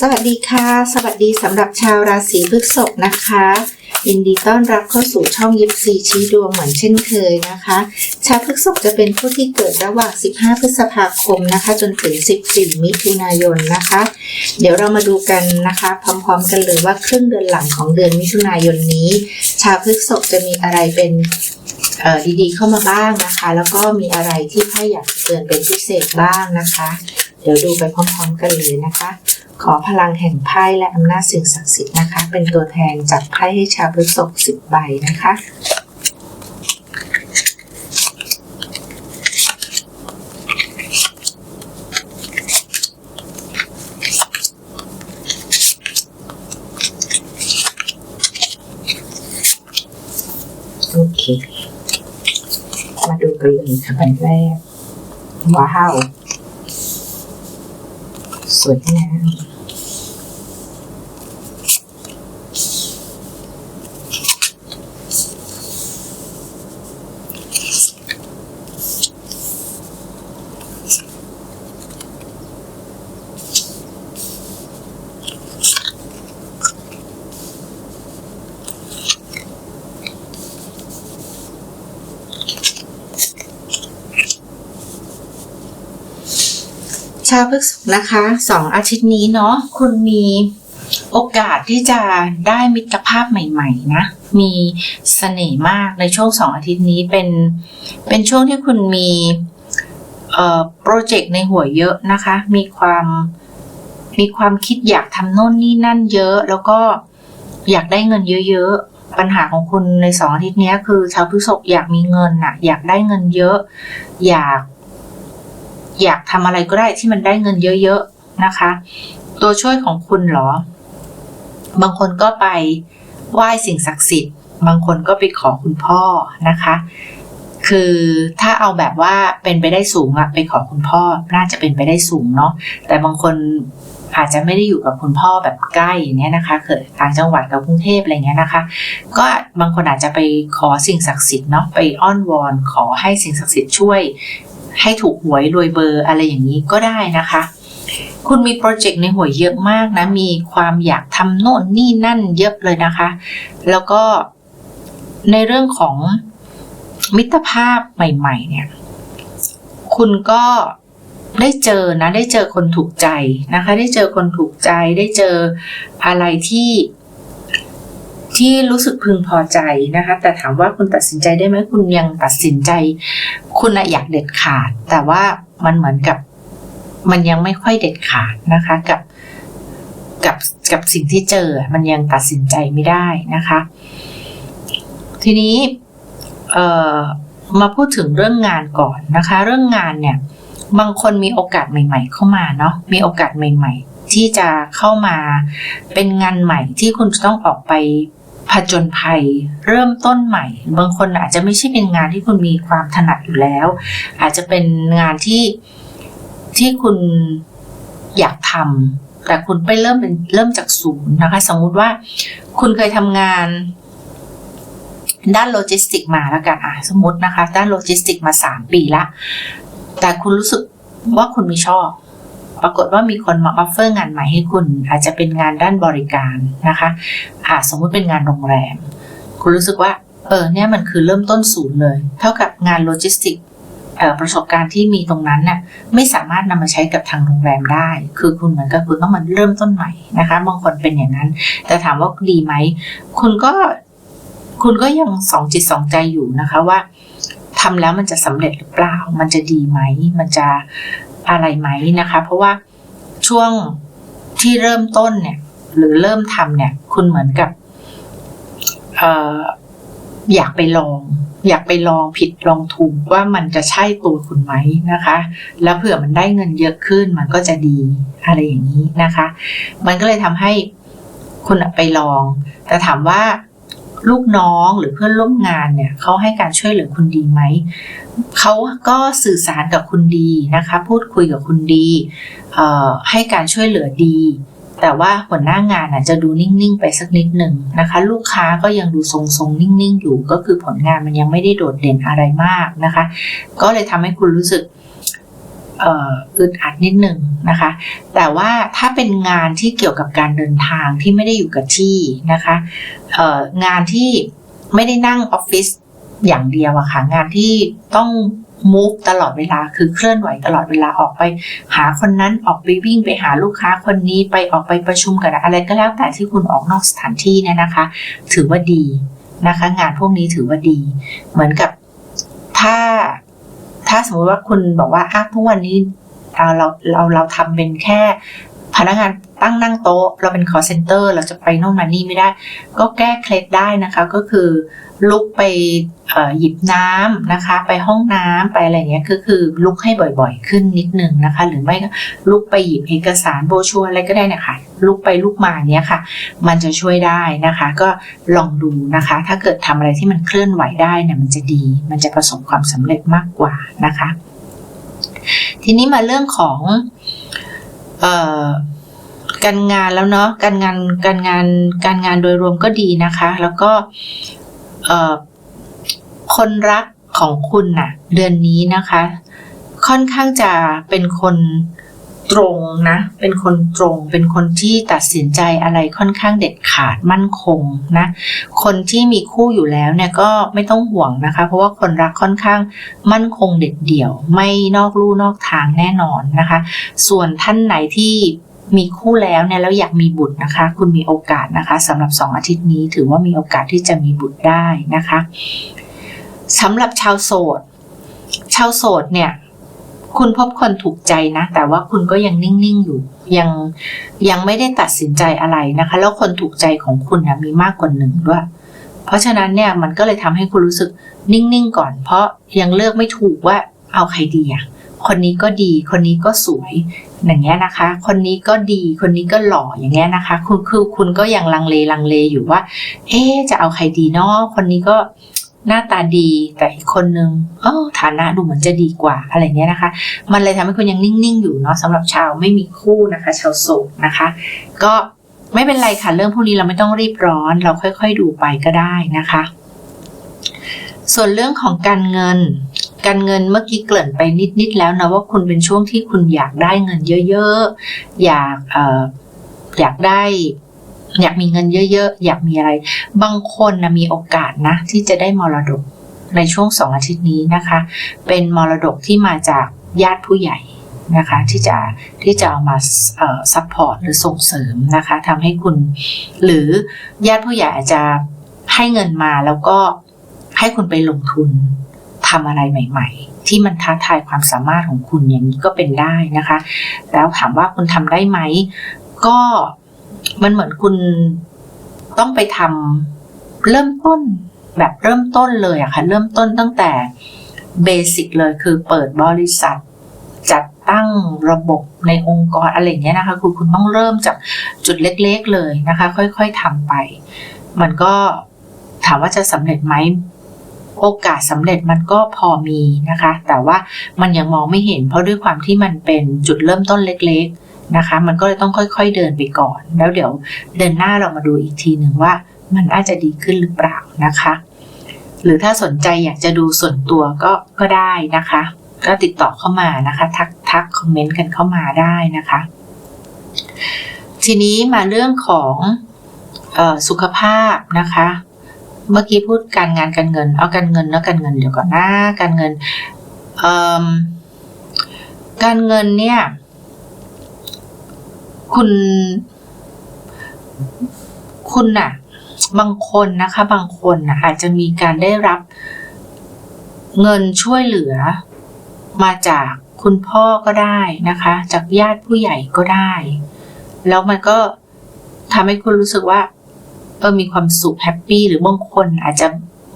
สวัสดีค่ะ สวัสดีสำหรับชาวราศีพฤษภนะคะ ยินดีต้อนรับเข้าสู่ช่องยิปซีชี้ดวงเหมือนเช่นเคยนะคะ ชาวพฤษภจะเป็นผู้ที่เกิดระหว่าง 15 พฤษภาคมนะคะ จนถึง 14 มิถุนายนนะคะ เดี๋ยวเรามาดูกันนะคะ พร้อมๆกันเลยว่าครึ่งเดือนหลังของเดือนมิถุนายนนี้ ชาวพฤษภจะมีอะไรเป็นดีๆเข้ามาบ้างนะคะ แล้วก็มีอะไรที่ไพ่อยากเตือนเป็นพิเศษบ้างนะคะ เดี๋ยวดูไปพร้อม ๆ กันเลยนะคะ ขอพลังแห่งไพ่และอำนาจสิ่งศักดิ์สิทธิ์นะคะ เป็นตัวแทนจากไพ่ให้ชาวพฤษภสิบใบนะคะ โอเค มาดูกันเลยค่ะใบแรกว้าว สว ชาวพฤกษภนะคะสองอาทิตย์นี้เนาะคุณมีโอกาสที่จะได้มิตรภาพใหม่ๆนะ มีเสน่ห์มากในช่วงสองอาทิตย์นี้เป็นเป็นช่วงที่คุณมีโปรเจกต์ในหัวเยอะนะคะ มีความมีความคิดอยากทำโน่นนี่นั่นเยอะ แล้วก็อยากได้เงินเยอะๆ ปัญหาของคุณในสองอาทิตย์นี้คือชาวพฤษภอยากมีเงินน่ะอยากได้เงินเยอะ อยาก อยากทำอะไรก็ได้ที่มันได้เงินเยอะๆนะคะ ตัวช่วยของคุณหรอ บางคนก็ไปไหว้สิ่งศักดิ์สิทธิ์ บางคนก็ไปขอคุณพ่อนะคะ คือถ้าเอาแบบว่าเป็นไปได้สูงอะไปขอคุณพ่อน่าจะเป็นไปได้สูงเนาะแต่บางคนอาจจะไม่ได้อยู่กับคุณพ่อแบบใกล้อย่างเนี้ยนะคะเกิดต่างจังหวัดกับกรุงเทพอะไรเงี้ยนะคะ ก็บางคนอาจจะไปขอสิ่งศักดิ์สิทธิ์เนาะไปอ้อนวอนขอให้สิ่งศักดิ์สิทธิ์ช่วย ให้ถูกหวยรวยเบอร์อะไรอย่างนี้ก็ได้นะคะ คุณมีโปรเจกต์ในหัวเยอะมากนะ มีความอยากทำโน่นนี่นั่นเยอะเลยนะคะ แล้วก็ในเรื่องของมิตรภาพใหม่ ๆ เนี่ย คุณก็ได้เจอนะ ได้เจอคนถูกใจนะคะ ได้เจอคนถูกใจ ได้เจออะไรที่ ที่รู้สึกพึงพอใจนะคะ แต่ถามว่าคุณตัดสินใจได้ไหมคุณยังตัดสินใจ คุณอยากเด็ดขาด แต่ว่ามันเหมือนกับมันยังไม่ค่อยเด็ดขาดนะคะกับกับกับสิ่งที่เจอมันยังตัดสินใจไม่ได้นะคะ ทีนี้เอ่อมาพูดถึงเรื่องงานก่อนนะคะ เรื่องงานเนี่ยบางคนมีโอกาสใหม่ ๆ เข้ามาเนาะมีโอกาสใหม่ ๆ ที่จะเข้ามาเป็นงานใหม่ที่คุณจะต้องออกไป ผจญภัย เริ่มต้นใหม่ บางคนอาจจะไม่ใช่เป็นงานที่คุณมีความถนัดอยู่แล้ว อาจจะเป็นงานที่ที่คุณอยากทำแต่คุณไปเริ่มเป็นเริ่มจากศูนย์นะคะ สมมุติว่าคุณเคยทำงานด้านโลจิสติกมาแล้วกันอะสมมตินะคะ ด้านโลจิสติกมาสามปีละ แต่คุณรู้สึกว่าคุณไม่ชอบ ปรากฏว่ามีคนมาออฟเฟอร์งานใหม่ให้คุณ อาจจะเป็นงานด้านบริการนะคะอ่าสมมุติเป็นงานโรงแรม คุณรู้สึกว่าเออเนี่ยมันคือเริ่มต้นศูนย์เลย เท่ากับงานโลจิสติกประสบการณ์ที่มีตรงนั้นน่ะไม่สามารถนำมาใช้กับทางโรงแรมได้ คือคุณเหมือนกับคุณต้องมันเริ่มต้นใหม่นะคะบางคนเป็นอย่างนั้น แต่ถามว่าดีไหม คุณก็คุณก็ยังสองจิตสองใจอยู่นะคะว่า ทำแล้วมันจะสำเร็จหรือเปล่า มันจะดีไหม มันจะอะไรไหมนะคะ เพราะว่าช่วงที่เริ่มต้นเนี่ย หรือเริ่มทำเนี่ย คุณเหมือนกับเอ่ออยากไปลอง อยากไปลองผิดลองถูกว่ามันจะใช่ตัวคุณไหมนะคะ แล้วเผื่อมันได้เงินเยอะขึ้นมันก็จะดีอะไรอย่างนี้นะคะ มันก็เลยทำให้คุณไปลอง แต่ถามว่า ลูกน้องหรือเพื่อนร่วมงานเนี่ยเขาให้การช่วยเหลือคุณดีไหมเขาก็สื่อสารกับคุณดีนะคะ พูดคุยกับคุณดีให้การช่วยเหลือดี แต่ว่าหัวหน้างานอาจจะดูนิ่งๆ ไปสักนิดหนึ่งนะคะ ลูกค้าก็ยังดูทรงๆ นิ่งๆ อยู่ ก็คือผลงานมันยังไม่ได้โดดเด่นอะไรมากนะคะ ก็เลยทำให้คุณรู้สึก อึดอัดนิดหนึ่งนะคะ แต่ว่าถ้าเป็นงานที่เกี่ยวกับการเดินทางที่ไม่ได้อยู่กับที่นะคะงานที่ไม่ได้นั่งออฟฟิศอย่างเดียวอะค่ะงานที่ต้อง move ตลอดเวลาคือเคลื่อนไหวตลอดเวลาออกไป หาคนนั้นออกไปวิ่งไปหาลูกค้าคนนี้ไปออกไปประชุมกันอะไรก็แล้วแต่ที่คุณออกนอกสถานที่เนี่ยนะคะ ถือว่าดีนะคะ งานพวกนี้ถือว่าดี เหมือนกับถ้า ถ้าสมมติว่าคุณบอกว่าอ้าทุกวันนี้เราเราเราเราทำเป็นแค่ พนักงานตั้งนั่งโต๊ะ เราเป็น call center เราจะไปโน่นมานี่ไม่ได้ ก็แก้เคล็ดได้นะคะก็คือลุกไปหยิบน้ำนะคะ ไปห้องน้ำไปอะไรเงี้ยก็คือลุกให้บ่อยๆ ขึ้นนิดนึงนะคะ หรือไม่ก็ลุกไปหยิบเอกสารโบชัวอะไรก็ได้นะคะลุกไปลุกมาเนี้ยค่ะ มันจะช่วยได้นะคะ ก็ลองดูนะคะ ถ้าเกิดทำอะไรที่มันเคลื่อนไหวได้เนี่ยมันจะดี มันจะประสบความสำเร็จมากกว่านะคะ ทีนี้มาเรื่องของ เอ่อการงานแล้วเนาะการงานการงานการงานโดยรวมก็ดีนะคะ แล้วก็เอ่อคนรักของคุณน่ะ เดือนนี้นะคะ ค่อนข้างจะเป็นคน ตรงนะ เป็นคนตรง เป็นคนที่ตัดสินใจอะไรค่อนข้างเด็ดขาดมั่นคงนะ คนที่มีคู่อยู่แล้วเนี่ยก็ไม่ต้องห่วงนะคะ เพราะว่าคนรักค่อนข้างมั่นคงเด็ดเดี่ยว ไม่นอกลู่นอกทางแน่นอนนะคะ ส่วนท่านไหนที่มีคู่แล้วเนี่ยแล้วอยากมีบุตรนะคะ คุณมีโอกาสนะคะสำหรับสองอาทิตย์นี้ ถือว่ามีโอกาสที่จะมีบุตรได้นะคะสำหรับชาวโสด ชาวโสดเนี่ย คุณพบคนถูกใจนะ แต่ว่าคุณก็ยังนิ่ง ๆ อยู่ ยังยังไม่ได้ตัดสินใจอะไรนะคะ แล้วคนถูกใจของคุณนะมีมากกว่าหนึ่งด้วย เพราะฉะนั้นเนี่ยมันก็เลยทำให้คุณรู้สึกนิ่ง ๆ ก่อน เพราะยังเลือกไม่ถูกว่าเอาใครดีอะคนนี้ก็ดี คนนี้ก็สวย อย่างเงี้ยนะคะ คนนี้ก็ดี คนนี้ก็หล่อ อย่างเงี้ยนะคะ คุณคือคุณก็ยังลังเลลังเลอยู่ว่า เอ๊จะเอาใครดีเนาะ คนนี้ก็ หน้าตาดีแต่อีกคนนึงเออฐานะดูเหมือนจะดีกว่าอะไรเงี้ยนะคะ มันเลยทำให้คุณยังนิ่ง ๆ อยู่เนาะสำหรับชาวไม่มีคู่นะคะ ชาวโสดนะคะ ก็ไม่เป็นไรค่ะ เรื่องพวกนี้เราไม่ต้องรีบร้อน เราค่อย ๆ ดูไปก็ได้นะคะ ส่วนเรื่องของการเงิน การเงินเมื่อกี้เกริ่นไปนิด ๆ แล้วนะว่าคุณเป็นช่วงที่คุณอยากได้เงินเยอะ ๆ อยากอออยากได้ อยากมีเงินเยอะๆ อยากมีอะไร บางคนนะมีโอกาสนะ ที่จะได้มรดกในช่วงสองอาทิตย์นี้นะคะ เป็นมรดกที่มาจากญาติผู้ใหญ่นะคะที่จะที่จะเอามาซัพพอร์ตหรือส่งเสริมนะคะทำให้คุณ หรือญาติผู้ใหญ่อาจจะให้เงินมาแล้วก็ให้คุณไปลงทุนทำอะไรใหม่ ๆ ที่มันท้าทายความสามารถของคุณอย่างนี้ก็เป็นได้นะคะ แล้วถามว่าคุณทำได้ไหม ก็ มันเหมือนคุณต้องไปทำเริ่มต้นแบบเริ่มต้นเลยอะค่ะ เริ่มต้นตั้งแต่เบสิกเลยคือเปิดบริษัท จัดตั้งระบบในองค์กรอะไรเงี้ยนะคะคือคุณต้องเริ่มจากจุดเล็กๆเลยนะคะ ค่อยๆทำไป มันก็ถามว่าจะสำเร็จไหมโอกาสสำเร็จมันก็พอมีนะคะ แต่ว่ามันยังมองไม่เห็นเพราะด้วยความที่มันเป็นจุดเริ่มต้นเล็กๆ นะคะ มันก็เลยต้องค่อยๆเดินไปก่อน แล้วเดี๋ยวเดินหน้าเรามาดูอีกทีหนึ่งว่า มันอาจจะดีขึ้นหรือเปล่านะคะ หรือถ้าสนใจอยากจะดูส่วนตัวก็ก็ได้นะคะ ก็ติดต่อเข้ามานะคะ ทักทักคอมเมนต์กันเข้ามาได้นะคะ ทีนี้มาเรื่องของออสุขภาพนะคะ เมื่อกี้พูดการงานการเงิน เอาการเงินแล้วการเงินเดี๋ยวก่อนนะการเงินการเงินเนี่ย คุณ คุณน่ะ บางคนนะคะ บางคนนะอาจจะมีการได้รับเงินช่วยเหลือมาจากคุณพ่อก็ได้นะคะ จากญาติผู้ใหญ่ก็ได้ แล้วมันก็ทำให้คุณรู้สึกว่าเออมีความสุขแฮปปี้หรือบางคนอาจจะ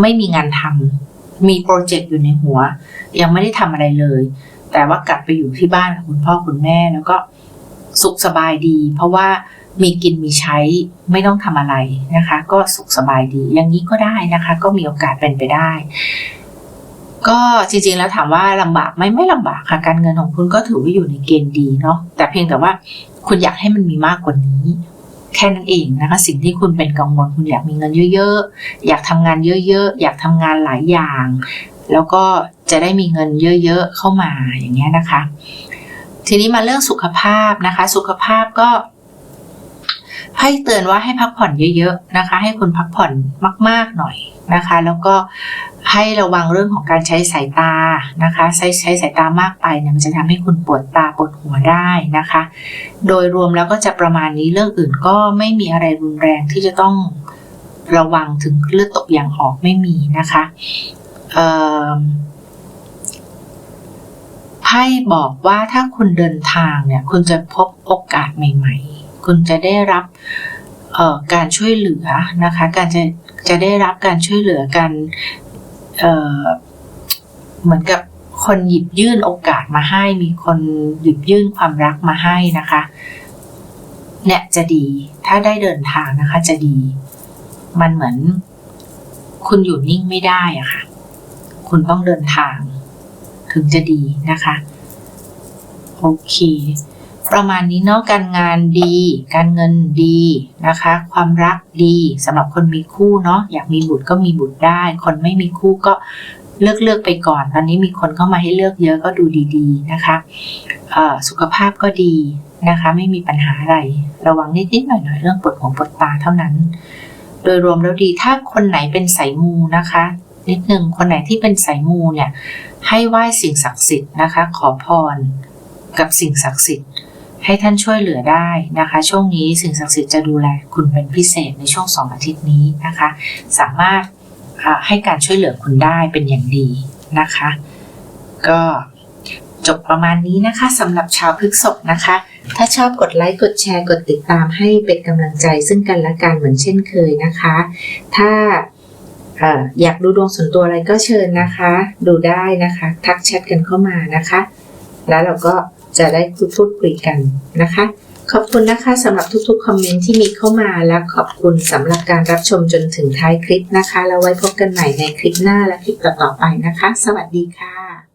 ไม่มีงานทำมีโปรเจกต์อยู่ในหัว ยังไม่ได้ทำอะไรเลย แต่ว่ากลับไปอยู่ที่บ้านกับคุณพ่อคุณแม่แล้วก็ สุขสบายดี เพราะว่ามีกินมีใช้ไม่ต้องทำอะไรนะคะ ก็สุขสบายดี อย่างนี้ก็ได้นะคะ ก็มีโอกาสเป็นไปได้ ก็จริงๆแล้วถามว่าลำบากไหมไม่ลำบากค่ะการเงินของคุณก็ถือว่าอยู่ในเกณฑ์ดีเนาะแต่เพียงแต่ว่าคุณอยากให้มันมีมากกว่านี้ แค่นั้นเองนะคะ สิ่งที่คุณเป็นกังวลคุณอยากมีเงินเยอะๆ อยากทำงานเยอะๆ อยากทำงานหลายอย่าง แล้วก็จะได้มีเงินเยอะๆเข้ามาอย่างเงี้ยนะคะ ทีนี้มาเรื่องสุขภาพนะคะ สุขภาพก็ไพ่เตือนว่าให้พักผ่อนเยอะๆนะคะ ให้คุณพักผ่อนมาก ๆหน่อยนะคะ แล้วก็ให้ระวังเรื่องของการใช้สายตานะคะ ใช้ใช้สายตามากไปเนี่ยมันจะทำให้คุณปวดตาปวดหัวได้นะคะ โดยรวมแล้วก็จะประมาณนี้เรื่องอื่นก็ไม่มีอะไรรุนแรงที่จะต้องระวังถึงเลือดตกยางออกไม่มีนะคะเอิ่ม ไพ่บอกว่าถ้าคุณเดินทางเนี่ย คุณจะพบโอกาสใหม่ ๆ คุณจะได้รับการช่วยเหลือนะคะ การจะจะได้รับการช่วยเหลือกันเเหมือนกับคนหยิบยื่นโอกาสมาให้ มีคนหยิบยื่นความรักมาให้นะคะเนี่ยจะดีถ้าได้เดินทางนะคะ จะดี มันเหมือน คุณอยู่นิ่งไม่ได้อะค่ะ คุณต้องเดินทาง ถึงจะดีนะคะ โอเค ประมาณนี้เนาะการงานดี การเงินดีนะคะ ความรักดีสำหรับคนมีคู่เนาะอยากมีบุตรก็มีบุตรได้ คนไม่มีคู่ก็เลือกเลือกไปก่อน ตอนนี้มีคนเข้ามาให้เลือกเยอะก็ดูดีๆนะคะสุขภาพก็ดีนะคะ ไม่มีปัญหาอะไร ระวังนิดๆหน่อยๆเรื่องปวดหัวปวดตาเท่านั้น โดยรวมแล้วดีถ้าคนไหนเป็นสายมูนะคะ นิดหนึ่งคนไหนที่เป็นสายมูเนี่ย ให้ไหว้สิ่งศักดิ์สิทธิ์นะคะ ขอพร กับสิ่งศักดิ์สิทธิ์ ให้ท่านช่วยเหลือได้นะคะ ช่วงนี้สิ่งศักดิ์สิทธิ์จะดูแลคุณเป็นพิเศษในช่วงสองอาทิตย์นี้นะคะ สามารถให้การช่วยเหลือคุณได้เป็นอย่างดีนะคะ ก็จบประมาณนี้นะคะสำหรับชาวพฤษภนะคะ ถ้าชอบกดไลค์กดแชร์กดติดตามให้เป็นกำลังใจซึ่งกันและกันเหมือนเช่นเคยนะคะ ถ้า อยากดูดวงส่วนตัวอะไรก็เชิญนะคะ ดูได้นะคะ ทักแชทกันเข้ามานะคะ แล้วเราก็จะได้พูดพูดคุยกันนะคะ ขอบคุณนะคะสำหรับทุกๆคอมเมนต์ที่มีเข้ามาและขอบคุณสำหรับการรับชมจนถึงท้ายคลิปนะคะ แล้วไว้พบกันใหม่ในคลิปหน้าและคลิปต่อๆไปนะคะ สวัสดีค่ะ